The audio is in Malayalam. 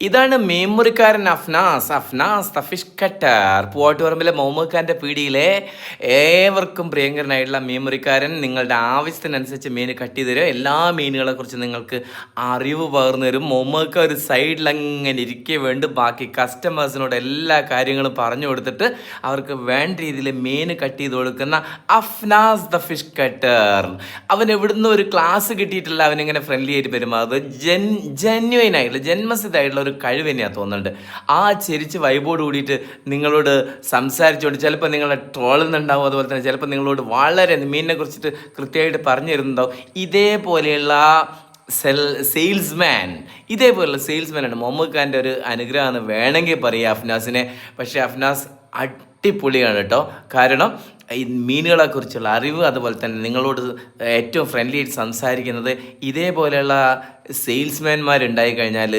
ഇതാണ് മേമുറിക്കാരൻ Afnas. Afnas the fish cutter പൂവാട്ടുപറമ്പിലെ Muhammad ഖാന്റെ പീടിയിലെ ഏവർക്കും പ്രിയങ്കരനായിട്ടുള്ള മേമുറിക്കാരൻ നിങ്ങളുടെ ആവശ്യത്തിനനുസരിച്ച് മീൻ കട്ട് ചെയ്ത് തരും. എല്ലാ മീനുകളെ കുറിച്ച് നിങ്ങൾക്ക് അറിവ് പകർന്നു തരും മുഹമ്മദ് ഒരു സൈഡിൽ അങ്ങനെ ഇരിക്കേ വേണ്ട. ബാക്കി കസ്റ്റമേഴ്സിനോട് എല്ലാ കാര്യങ്ങളും പറഞ്ഞു കൊടുത്തിട്ട് അവർക്ക് വേണ്ട രീതിയിൽ മീൻ കട്ട് ചെയ്ത് കൊടുക്കുന്ന അഫ്നാസ് ദ ഫിഷ് കട്ടർ അവൻ എവിടുന്ന് ഒരു ക്ലാസ് കിട്ടിയിട്ടില്ല. അവനിങ്ങനെ ഫ്രണ്ട്ലി ആയിട്ട് പെരുമാറുന്നത് ജെൻ ജെന്യുവൻ ആയിട്ടുള്ള ജന്മസിദ്ധമായിട്ടുള്ള ഒരു കഴിവ് തന്നെയാണ് തോന്നുന്നുണ്ട് ആ ചെരിച്ച് വൈബോട് കൂടിയിട്ട് നിങ്ങളോട് സംസാരിച്ചുകൊണ്ട് ചിലപ്പോൾ നിങ്ങളെ ട്രോളുന്നുണ്ടാവും. അതുപോലെ തന്നെ ചിലപ്പോൾ നിങ്ങളോട് വളരെ മീനിനെ കുറിച്ചിട്ട് കൃത്യമായിട്ട് പറഞ്ഞു തരുന്നുണ്ടാവും ഇതേപോലെയുള്ള സെൽ സെയിൽസ്മാൻ ഇതേപോലുള്ള സെയിൽസ്മാനാണ് മുഹമ്മദ് ഖാന്റെ ഒരു അനുഗ്രഹമെന്ന് വേണമെങ്കിൽ പറയാം അഫ്നാസിനെ. പക്ഷേ അഫ്നാസ് അടിപൊളിയാണ് കേട്ടോ. കാരണം ഈ മീനുകളെക്കുറിച്ചുള്ള അറിവ് അതുപോലെ തന്നെ നിങ്ങളോട് ഏറ്റവും ഫ്രണ്ട്ലി ആയിട്ട് സംസാരിക്കുന്നത് ഇതേപോലെയുള്ള സെയിൽസ്മാൻമാരുണ്ടായി കഴിഞ്ഞാൽ